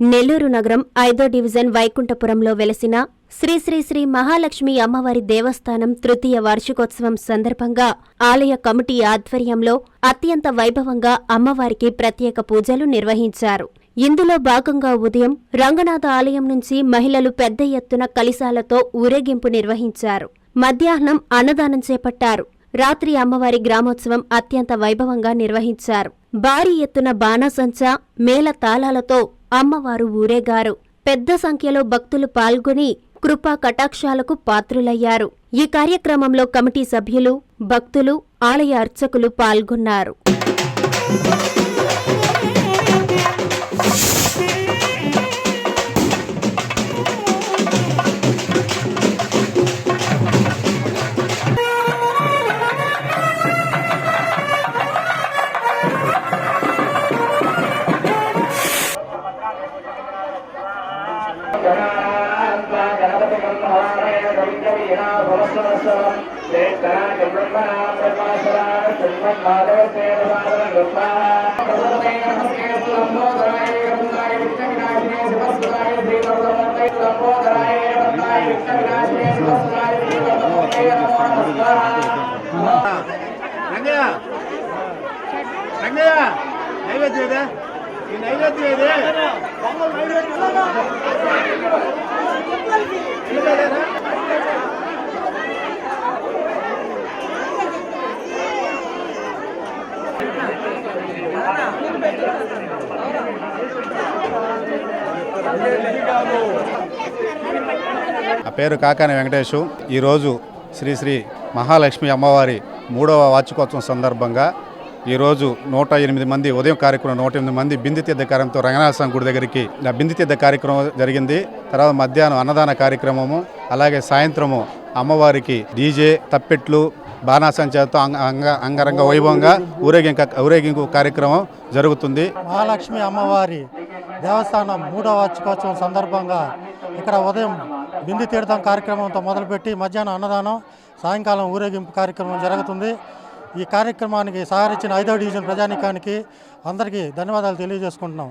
నెల్లూరు నగరం ఐదో డివిజన్ వైకుంఠపురంలో వెలసిన శ్రీ శ్రీ శ్రీ మహాలక్ష్మి అమ్మవారి దేవస్థానం తృతీయ వార్షికోత్సవం సందర్భంగా ఆలయ కమిటీ ఆధ్వర్యంలో అత్యంత వైభవంగా అమ్మవారికి ప్రత్యేక పూజలు నిర్వహించారు. ఇందులో భాగంగా ఉదయం రంగనాథ ఆలయం నుంచి మహిళలు పెద్ద ఎత్తున కలిశాలతో ఊరేగింపు నిర్వహించారు. మధ్యాహ్నం అన్నదానం చేపట్టారు. రాత్రి అమ్మవారి గ్రామోత్సవం అత్యంత వైభవంగా నిర్వహించారు. భారీ ఎత్తున బాణాసంచా మేళ తాళాలతో అమ్మవారు ఊరేగారు. పెద్ద సంఖ్యలో భక్తులు పాల్గొని కృపా కటాక్షాలకు పాత్రులయ్యారు. ఈ కార్యక్రమంలో కమిటీ సభ్యులు భక్తులు ఆలయ అర్చకులు పాల్గొన్నారు. రంగయ్య. రంగయ్య నైవేద్యం ఏదే? ఈ నైవేద్యం ఏదే? నా పేరు కాకాని వెంకటేషు. ఈరోజు శ్రీ శ్రీ మహాలక్ష్మి అమ్మవారి మూడవ వార్షికోత్సవం సందర్భంగా ఈరోజు నూట ఎనిమిది మంది ఉదయం కార్యక్రమం నూట ఎనిమిది మంది బింది తీర్థ కార్యక్రమంతో రంగనాథ స్వామి గుడి దగ్గరికి నా బింది తీర్థ కార్యక్రమం జరిగింది. తర్వాత మధ్యాహ్నం అన్నదాన కార్యక్రమము అలాగే సాయంత్రము అమ్మవారికి డీజే తప్పెట్లు బాణాసంచతో అంగ అంగ అంగరంగ వైభవంగా ఊరేగింక ఊరేగింపు కార్యక్రమం జరుగుతుంది. మహాలక్ష్మి అమ్మవారి దేవస్థానం మూడవ వార్షికోత్సవం సందర్భంగా ఇక్కడ ఉదయం బింది తీర్థం కార్యక్రమంతో మొదలుపెట్టి మధ్యాహ్నం అన్నదానం సాయంకాలం ఊరేగింపు కార్యక్రమం జరుగుతుంది. ఈ కార్యక్రమానికి సహకరించిన ఐదవ డివిజన్ ప్రజానికానికి అందరికీ ధన్యవాదాలు తెలియజేసుకుంటున్నాం.